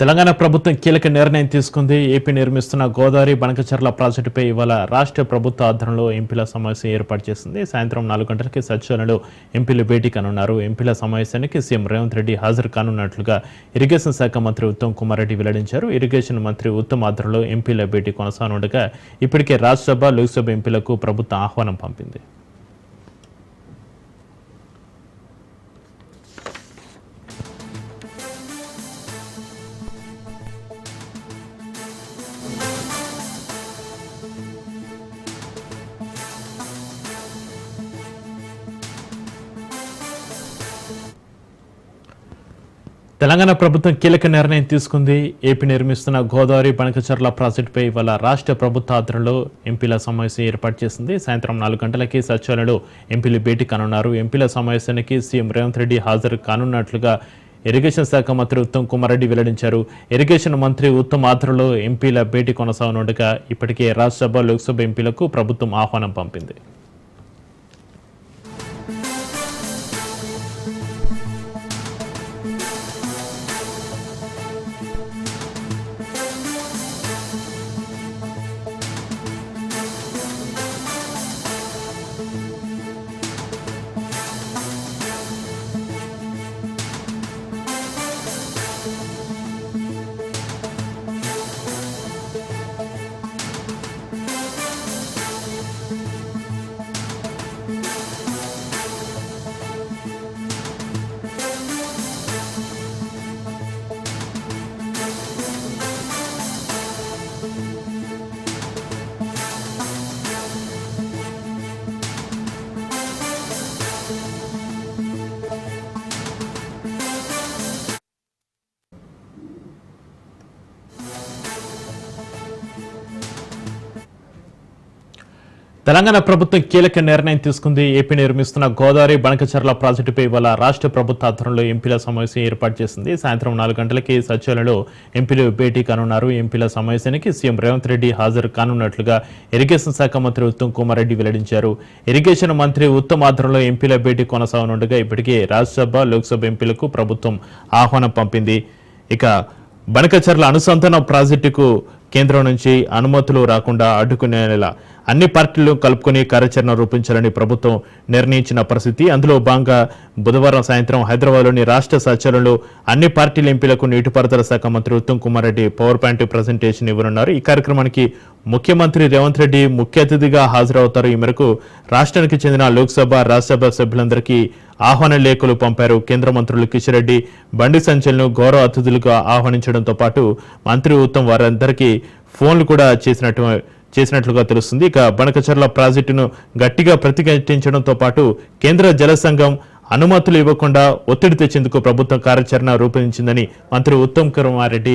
తెలంగాణ ప్రభుత్వం కీలక నిర్ణయం తీసుకుంది. ఏపీ నిర్మిస్తున్న గోదావరి బనకచర్ల ప్రాజెక్టుపై ఇవాళ రాష్ట్ర ప్రభుత్వ ఆధ్వర్యంలో ఎంపీల సమావేశం ఏర్పాటు చేసింది. సాయంత్రం నాలుగు గంటలకి సచివాలయంలో ఎంపీలు భేటీ కానున్నారు. ఎంపీల సమావేశానికి సీఎం రేవంత్ రెడ్డి హాజరు కానున్నట్లుగా ఇరిగేషన్ శాఖ మంత్రి ఉత్తమ్ కుమార్ రెడ్డి వెల్లడించారు. ఇరిగేషన్ మంత్రి ఉత్తమ్ ఆధ్వర్యంలో ఎంపీల భేటీ కొనసాగనుండగా ఇప్పటికే రాజ్యసభ లోక్సభ ఎంపీలకు ప్రభుత్వం ఆహ్వానం పంపింది. తెలంగాణ ప్రభుత్వం కీలక నిర్ణయం తీసుకుంది. ఏపీ నిర్మిస్తున్న గోదావరి బనకచర్ల ప్రాజెక్టుపై ఇవాళ రాష్ట్ర ప్రభుత్వ ఆధ్వర్యంలో ఎంపీల సమావేశం ఏర్పాటు చేసింది. సాయంత్రం నాలుగు గంటలకి సచివాలయంలో ఎంపీలు భేటీ కానున్నారు. ఎంపీల సమావేశానికి సీఎం రేవంత్ రెడ్డి హాజరు కానున్నట్లుగా ఇరిగేషన్ శాఖ మంత్రి ఉత్తమ్ కుమార్ రెడ్డి వెల్లడించారు. ఇరిగేషన్ మంత్రి ఉత్తమ్ ఆధ్వర్యంలో ఎంపీల భేటీ కొనసాగనుండగా ఇప్పటికే రాజ్యసభ లోక్సభ ఎంపీలకు ప్రభుత్వం ఆహ్వానం పంపింది. తెలంగాణ ప్రభుత్వం కీలక నిర్ణయం తీసుకుంది. ఏపీ నిర్మిస్తున్న గోదావరి బనకచర్ల ప్రాజెక్టుపై ఇవాళ రాష్ట్ర ప్రభుత్వ ఆధ్వర్యంలో ఎంపీల సమావేశం ఏర్పాటు చేసింది. సాయంత్రం నాలుగు గంటలకి సచివాలయంలో ఎంపీలు భేటీ కానున్నారు. ఎంపీల సమావేశానికి సీఎం రేవంత్ రెడ్డి హాజరు కానున్నట్లుగా ఇరిగేషన్ శాఖ మంత్రి ఉత్తమ్ కుమార్ రెడ్డి వెల్లడించారు. ఇరిగేషన్ మంత్రి ఉత్తమ్ ఆధ్వర్యంలో ఎంపీల భేటీ కొనసాగనుండగా ఇప్పటికే రాజ్యసభ లోక్సభ ఎంపీలకు ప్రభుత్వం ఆహ్వానం పంపింది. ఇక బనకచర్ల అనుసంధానం ప్రాజెక్టుకు కేంద్రం నుంచి అనుమతులు రాకుండా అడ్డుకునేలా అన్ని పార్టీలు కలుపుకొని కార్యాచరణ రూపించాలని ప్రభుత్వం నిర్ణయించిన పరిస్థితి. అందులో భాగంగా బుధవారం సాయంత్రం హైదరాబాద్లోని రాష్ట్ర సచివాలయంలో అన్ని పార్టీల ఎంపీలకు నీటిపారుదల శాఖ మంత్రి Uttam Kumar Reddy power point presentation ఇవ్వనున్నారు. ఈ కార్యక్రమానికి ముఖ్యమంత్రి రేవంత్ రెడ్డి ముఖ్య అతిథిగా హాజరవుతారు. ఈ మేరకు రాష్ట్రానికి చెందిన లోక్సభ రాజ్యసభ సభ్యులందరికీ ఆహ్వాన లేఖలు పంపారు. కేంద్ర మంత్రులు కిషన్ రెడ్డి బండి సంచలను గౌరవ అతిథులుగా ఆహ్వానించడంతో పాటు మంత్రి ఉత్తమ్ వారందరికీ ఫోన్లు కూడా చేసినట్టు చేసినట్లుగా తెలుస్తుంది. ఇక బనకచర్ల ప్రాజెక్టును గట్టిగా ప్రతిఘటించడంతో పాటు కేంద్ర జల సంఘం అనుమతులు ఇవ్వకుండా ఒత్తిడి తెచ్చేందుకు ప్రభుత్వం కార్యాచరణ రూపొందించిందని మంత్రి ఉత్తమ్ కుమార్ రెడ్డి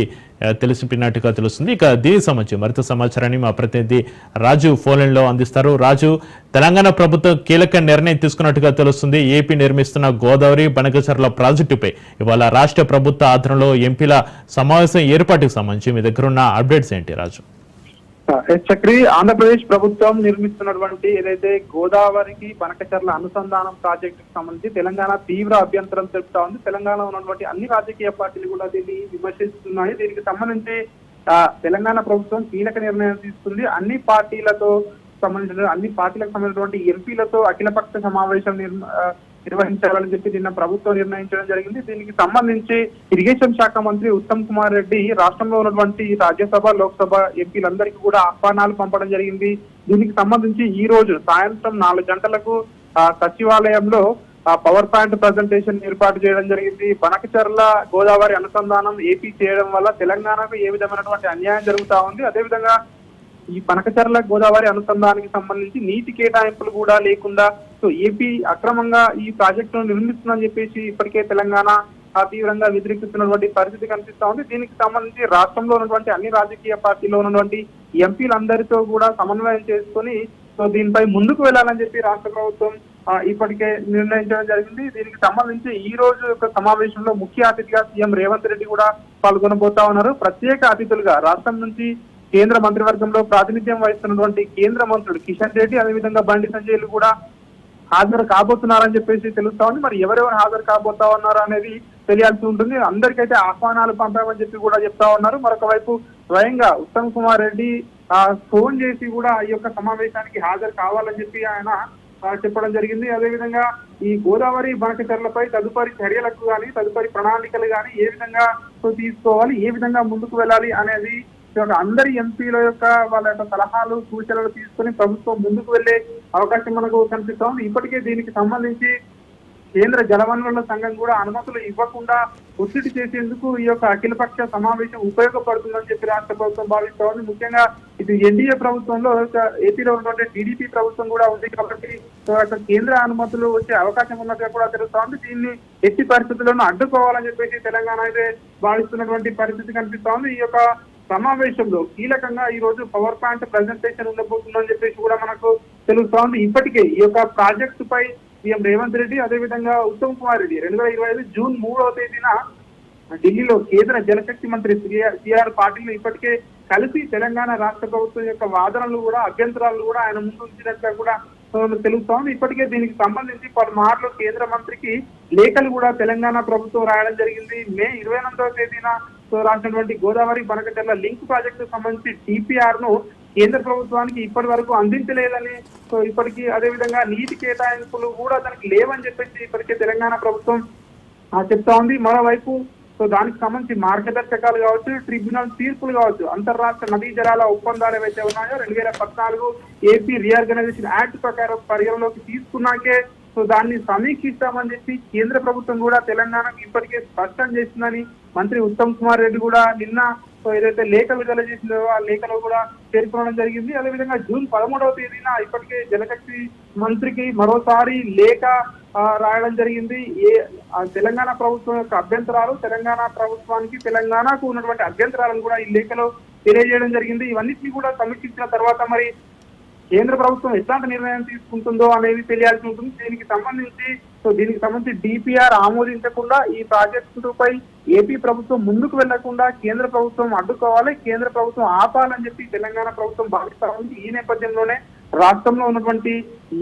తెలిసిపోయినట్టుగా తెలుస్తుంది. ఇక దీని సంబంధించి మరింత సమాచారాన్ని మా ప్రతినిధి రాజు ఫోన్లో అందిస్తారు. రాజు తెలంగాణ ప్రభుత్వం కీలక నిర్ణయం తీసుకున్నట్టుగా తెలుస్తుంది. ఏపీ నిర్మిస్తున్న గోదావరి బనకచర్ల ప్రాజెక్టుపై ఇవాళ రాష్ట్ర ప్రభుత్వ ఆధ్వర్యంలో ఎంపీల సమావేశం ఏర్పాటుకు సంబంధించి మీ దగ్గర ఉన్న అప్డేట్స్ ఏంటి రాజు? ఎస్ చక్రి ఆంధ్రప్రదేశ్ ప్రభుత్వం నిర్మిస్తున్నటువంటి ఏదైతే గోదావరికి బనకచర్ల అనుసంధానం ప్రాజెక్టుకు సంబంధించి తెలంగాణ తీవ్ర అభ్యంతరం తెలుపుతా ఉంది. తెలంగాణలో ఉన్నటువంటి అన్ని రాజకీయ పార్టీలు కూడా దీన్ని విమర్శిస్తున్నాయి. దీనికి సంబంధించి ఆ, తెలంగాణ ప్రభుత్వం కీలక నిర్ణయం తీసుకుంది. అన్ని పార్టీలతో సంబంధించిన అన్ని పార్టీలకు సంబంధించినటువంటి ఎంపీలతో అఖిలపక్ష సమావేశం నిర్మ- నిర్వహించాలని చెప్పి నిన్న ప్రభుత్వం నిర్ణయించడం జరిగింది. దీనికి సంబంధించి ఇరిగేషన్ శాఖ మంత్రి ఉత్తమ్ కుమార్ రెడ్డి రాష్ట్రంలో ఉన్నటువంటి రాజ్యసభ లోక్సభ ఎంపీలందరికీ కూడా ఆహ్వానాలు పంపడం జరిగింది. దీనికి సంబంధించి ఈ రోజు సాయంత్రం నాలుగు గంటలకు సచివాలయంలో పవర్ పాయింట్ ప్రజెంటేషన్ ఏర్పాటు చేయడం జరిగింది. బనకచర్ల గోదావరి అనుసంధానం ఏపీ చేయడం వల్ల తెలంగాణకు ఏ విధమైనటువంటి అన్యాయం జరుగుతా ఉంది. అదేవిధంగా ఈ పనకచర్ల గోదావరి అనుసంధానానికి సంబంధించి నీటి కేటాయింపులు కూడా లేకుండా సో ఏపీ అక్రమంగా ఈ ప్రాజెక్టును నిర్మిస్తుందని చెప్పేసి ఇప్పటికే తెలంగాణ తీవ్రంగా వ్యతిరేకిస్తున్నటువంటి పరిస్థితి కనిపిస్తా ఉంది. దీనికి సంబంధించి రాష్ట్రంలో ఉన్నటువంటి అన్ని రాజకీయ పార్టీలో ఉన్నటువంటి ఎంపీలందరితో కూడా సమన్వయం చేసుకొని సో దీనిపై ముందుకు వెళ్ళాలని చెప్పి రాష్ట్ర ప్రభుత్వం ఇప్పటికే నిర్ణయించడం జరిగింది. దీనికి సంబంధించి ఈ రోజు యొక్క సమావేశంలో ముఖ్య అతిథిగా సీఎం రేవంత్ రెడ్డి కూడా పాల్గొనబోతా ఉన్నారు. ప్రత్యేక అతిథులుగా రాష్ట్రం నుంచి కేంద్ర మంత్రివర్గంలో ప్రాతినిధ్యం వహిస్తున్నటువంటి కేంద్ర మంత్రులు కిషన్ రెడ్డి అదేవిధంగా బండి సంజయ్లు కూడా హాజరు కాబోతున్నారని చెప్పేసి తెలుస్తా ఉంది. మరి ఎవరెవరు హాజరు కాబోతా ఉన్నారు అనేది తెలియాల్సి ఉంటుంది. అందరికైతే ఆహ్వానాలు పంపామని చెప్పి కూడా చెప్తా ఉన్నారు. మరొక వైపు స్వయంగా ఉత్తమ్ కుమార్ రెడ్డి ఫోన్ చేసి కూడా ఈ యొక్క సమావేశానికి హాజరు కావాలని చెప్పి ఆయన చెప్పడం జరిగింది. అదేవిధంగా ఈ గోదావరి బనకచర్లపై తదుపరి చర్యలకు కానీ తదుపరి ప్రణాళికలు కానీ ఏ విధంగా తీసుకోవాలి ఏ విధంగా ముందుకు వెళ్ళాలి అనేది అందరి ఎంపీల యొక్క వాళ్ళ యొక్క సలహాలు సూచనలు తీసుకొని ప్రభుత్వం ముందుకు వెళ్ళే అవకాశం మనకు కనిపిస్తా ఉంది. ఇప్పటికే దీనికి సంబంధించి కేంద్ర జలవనరుల సంఘం కూడా అనుమతులు ఇవ్వకుండా ఒత్తిడి చేసేందుకు ఈ యొక్క అఖిలపక్ష సమావేశం ఉపయోగపడుతుందని చెప్పి రాష్ట్ర ప్రభుత్వం భావిస్తా ఉంది. ముఖ్యంగా ఇది ఎన్డీఏ ప్రభుత్వంలో ఒక ఏపీలో ఉన్నటువంటి టీడీపీ ప్రభుత్వం కూడా ఉంది కాబట్టి అక్కడ కేంద్ర అనుమతులు వచ్చే అవకాశం ఉన్నట్టుగా కూడా తెలుస్తా ఉంది. దీన్ని ఎట్టి పరిస్థితులను అడ్డుకోవాలని చెప్పేసి తెలంగాణ అయితే భావిస్తున్నటువంటి పరిస్థితి కనిపిస్తా ఉంది. ఈ యొక్క సమావేశంలో కీలకంగా ఈ రోజు పవర్ పాయింట్ ప్రజెంటేషన్ ఉండబోతుందని చెప్పేసి కూడా మనకు తెలుస్తా ఉంది. ఇప్పటికే ఈ యొక్క ప్రాజెక్టు పై సీఎం రేవంత్ రెడ్డి అదేవిధంగా ఉత్తమ్ కుమార్ రెడ్డి రెండు వేల ఇరవై ఐదు జూన్ మూడవ తేదీన ఢిల్లీలో కేంద్ర జలశక్తి మంత్రి సిఆర్ పాటిల్ ఇప్పటికే కలిసి తెలంగాణ రాష్ట్ర ప్రభుత్వం యొక్క వాదనలు కూడా అభ్యంతరాలు కూడా ఆయన ముందు ఉంచినట్లు కూడా తెలుస్తా ఉంది. ఇప్పటికే దీనికి సంబంధించి పలుమార్లు కేంద్ర మంత్రికి లేఖలు కూడా తెలంగాణ ప్రభుత్వం రాయడం జరిగింది. మే ఇరవై ఎనిమిదవ తేదీన సో రాసినటువంటి గోదావరి బనకచర్ల లింక్ ప్రాజెక్టు సంబంధించి టీపీఆర్ను కేంద్ర ప్రభుత్వానికి ఇప్పటి వరకు అందించలేదని సో ఇప్పటికీ అదేవిధంగా నీటి కేటాయింపులు కూడా దానికి లేవని చెప్పేసి ఇప్పటికే తెలంగాణ ప్రభుత్వం చెప్తా ఉంది. మరోవైపు సో దానికి సంబంధించి మార్గదర్శకాలు కావచ్చు ట్రిబ్యునల్ తీర్పులు కావచ్చు అంతర్రాష్ట్ర నదీ జలాల ఒప్పందాలు ఏవైతే ఉన్నాయో రెండు వేల పద్నాలుగు ఏపీ రీఆర్గనైజేషన్ యాక్ట్ ప్రకారం పరిగణలోకి తీసుకున్నాకే సో దాన్ని సమీక్షిస్తామని చెప్పి కేంద్ర ప్రభుత్వం కూడా తెలంగాణకు ఇప్పటికే స్పష్టం చేసిందని మంత్రి ఉత్తమ్ కుమార్ రెడ్డి కూడా నిన్న సో ఏదైతే లేఖ విడుదల చేసిందో ఆ లేఖలో కూడా పేర్కొనడం జరిగింది. అదేవిధంగా జూన్ పదమూడవ తేదీన ఇప్పటికే జలశక్తి మంత్రికి మరోసారి లేఖ రాయడం జరిగింది. ఏ తెలంగాణ ప్రభుత్వం యొక్క అభ్యంతరాలు తెలంగాణ ప్రభుత్వానికి తెలంగాణకు ఉన్నటువంటి అభ్యంతరాలను కూడా ఈ లేఖలో తెలియజేయడం జరిగింది. ఇవన్నిటిని కూడా సమీక్షించిన తర్వాత మరి కేంద్ర ప్రభుత్వం ఎట్లాంటి నిర్ణయం తీసుకుంటుందో అనేది తెలియాల్సి ఉంటుంది. దీనికి సంబంధించి సో దీనికి సంబంధించి డిపిఆర్ ఆమోదించకుండా ఈ ప్రాజెక్టుపై ఏపీ ప్రభుత్వం ముందుకు వెళ్ళకుండా కేంద్ర ప్రభుత్వం అడ్డుకోవాలి కేంద్ర ప్రభుత్వం ఆపాలని చెప్పి తెలంగాణ ప్రభుత్వం భావిస్తా ఉంది. ఈ నేపథ్యంలోనే రాష్ట్రంలో ఉన్నటువంటి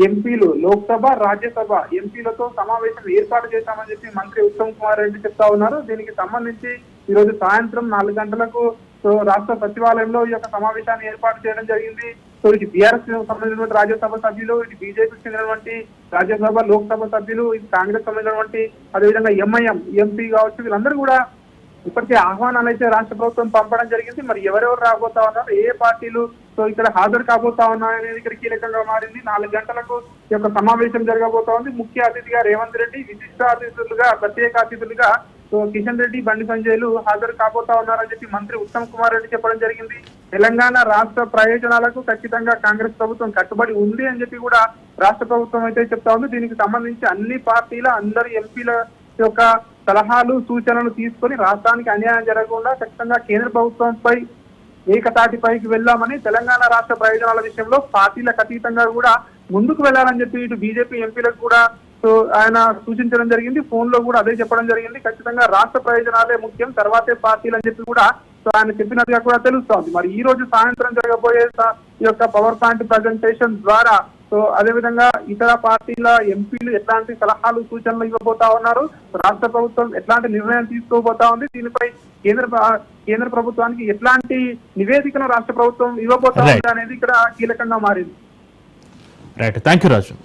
ఎంపీలు లోక్సభ రాజ్యసభ ఎంపీలతో సమావేశం ఏర్పాటు చేశామని చెప్పి మంత్రి ఉత్తమ్ కుమార్ రెడ్డి చెప్తా ఉన్నారు. దీనికి సంబంధించి ఈ రోజు సాయంత్రం నాలుగు గంటలకు సో రాష్ట్ర సచివాలయంలో ఈ యొక్క సమావేశాన్ని ఏర్పాటు చేయడం జరిగింది. సో ఇటు బీఆర్ఎస్ సంబంధించినటువంటి రాజ్యసభ సభ్యులు ఇటు బీజేపీకి చెందినటువంటి రాజ్యసభ లోక్సభ సభ్యులు ఇటు కాంగ్రెస్ సంబంధించినటువంటి అదేవిధంగా ఎంఐఎం ఎంపీ కావచ్చు వీళ్ళందరూ కూడా ఇప్పటికే ఆహ్వానాలు అయితే రాష్ట్ర ప్రభుత్వం పంపడం జరిగింది. మరి ఎవరెవరు రాబోతా ఉన్నారు? ఏ ఏ పార్టీలు సో ఇక్కడ హాజరు కాబోతా ఉన్నాయి అనేది ఇక్కడ కీలకంగా మారింది. నాలుగు గంటలకు ఈ యొక్క సమావేశం జరగబోతా ఉంది. ముఖ్య అతిథిగా రేవంత్ రెడ్డి విశిష్ట అతిథులుగా ప్రత్యేక అతిథులుగా సో కిషన్ రెడ్డి బండి సంజయ్లు హాజరు కాబోతా ఉన్నారని చెప్పి మంత్రి ఉత్తమ్ కుమార్ రెడ్డి చెప్పడం జరిగింది. తెలంగాణ రాష్ట్ర ప్రయోజనాలకు ఖచ్చితంగా కాంగ్రెస్ ప్రభుత్వం కట్టుబడి ఉంది అని చెప్పి కూడా రాష్ట్ర ప్రభుత్వం అయితే చెప్తా ఉంది. దీనికి సంబంధించి అన్ని పార్టీల అందరి ఎంపీల యొక్క సలహాలు సూచనలు తీసుకొని రాష్ట్రానికి అన్యాయం జరగకుండా ఖచ్చితంగా కేంద్ర ప్రభుత్వంపై ఏకతాటిపైకి వెళ్దామని తెలంగాణ రాష్ట్ర ప్రయోజనాల విషయంలో పార్టీలకు అతీతంగా కూడా ముందుకు వెళ్ళాలని చెప్పి ఇటు బీజేపీ ఎంపీలకు కూడా ఆయన సూచించడం జరిగింది. ఫోన్లో కూడా అదే చెప్పడం జరిగింది. ఖచ్చితంగా రాష్ట్ర ప్రయోజనాలే ముఖ్యం. తర్వాతే పార్టీలు అని చెప్పి కూడా సో ఆయన చెప్పినట్టుగా కూడా తెలుస్తోంది. మరి ఈ రోజు సాయంత్రం జరగబోయే ఈ యొక్క పవర్ పాయింట్ ప్రజెంటేషన్ ద్వారా సో అదేవిధంగా ఇతర పార్టీల ఎంపీలు ఎట్లాంటి సలహాలు సూచనలు ఇవ్వబోతా ఉన్నారు? రాష్ట్ర ప్రభుత్వం ఎట్లాంటి నిర్ణయం తీసుకోబోతా ఉంది? దీనిపై కేంద్ర కేంద్ర ప్రభుత్వానికి ఎట్లాంటి నివేదికను రాష్ట్ర ప్రభుత్వం ఇవ్వబోతా. ఉంది అనేది ఇక్కడ కీలకంగా మారింది. Right thank you Raju